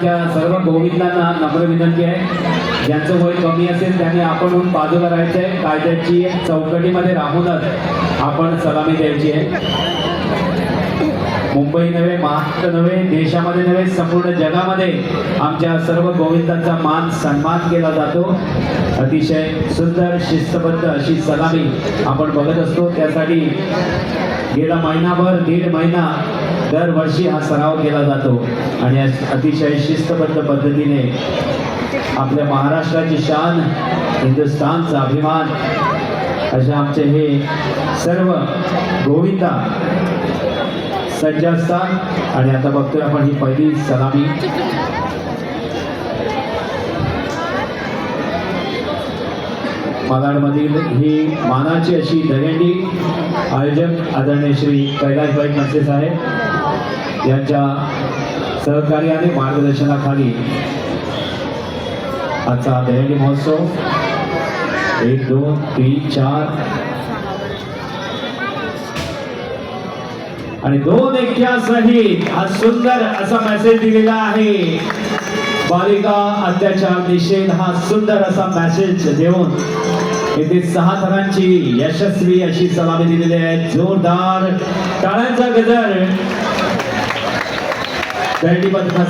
त्या सर्व गोविंदांना नम्र विनंती आहे. ज्यांचं वय कमी असेल त्यांनी आपणहून बाजूला राहायचं आहे कायद्याची चौकटीमध्ये राहूनच आपण सलामी द्यायची आहे. मुंबई नव्हे महाराष्ट्र नव्हे देशामध्ये नव्हे संपूर्ण जगामध्ये आमच्या सर्व गोविंदांचा मान सन्मान केला जातो. अतिशय सुंदर शिस्तबद्ध अशी सलामी आपण बघत असतो. त्यासाठी गेला महिनाभर दीड महिना दरवर्षी हा सराव केला जातो. आणि अतिशय शिस्तबद्ध पद्धतीने आपल्या महाराष्ट्राची शान हिंदुस्थानचा अभिमान असे आमचे हे सर्व गोविंदा सज्ज असतात आणि आता बघतोय आपण ही पहिली सलामी. मालाडमधील ही मानाची अशी दहेंडी आयोजक आदरणीय श्री कैलासभाई मनसे साहेब यांच्या सहकार्याने मार्गदर्शनाखाली आजचा दहीहंडी महोत्सव. एक दोन तीन चार. आणि दोन एक्या सहित हा सुंदर असा मेसेज दिलेला आहे. बालिका अत्याचार निषेध हा सुंदर असा मेसेज देऊन येथे सहा थरांची यशस्वी अशी सलामी दिलेली आहे. जोरदार टाळ्यांचा गजर.